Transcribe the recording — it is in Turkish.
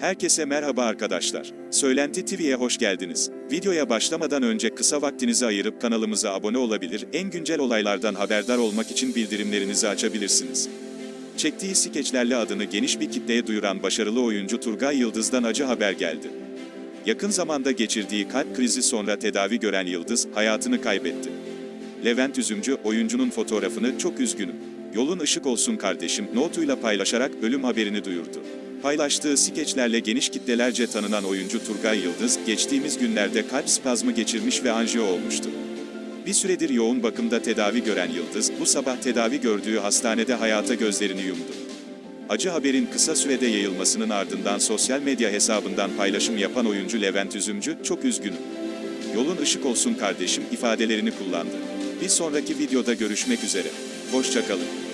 Herkese merhaba arkadaşlar. Söylenti TV'ye hoş geldiniz. Videoya başlamadan önce kısa vaktinizi ayırıp kanalımıza abone olabilir, en güncel olaylardan haberdar olmak için bildirimlerinizi açabilirsiniz. Çektiği skeçlerle adını geniş bir kitleye duyuran başarılı oyuncu Turgay Yıldız'dan acı haber geldi. Yakın zamanda geçirdiği kalp krizi sonra tedavi gören Yıldız, hayatını kaybetti. Levent Üzümcü, oyuncunun fotoğrafını çok üzgünüm. Yolun ışık olsun kardeşim notuyla paylaşarak ölüm haberini duyurdu. Paylaştığı skeçlerle geniş kitlelerce tanınan oyuncu Turgay Yıldız, geçtiğimiz günlerde kalp spazmı geçirmiş ve anjiyo olmuştu. Bir süredir yoğun bakımda tedavi gören Yıldız, bu sabah tedavi gördüğü hastanede hayata gözlerini yumdu. Acı haberin kısa sürede yayılmasının ardından sosyal medya hesabından paylaşım yapan oyuncu Levent Üzümcü, çok üzgünüm. Yolun ışık olsun kardeşim ifadelerini kullandı. Bir sonraki videoda görüşmek üzere. Hoşçakalın.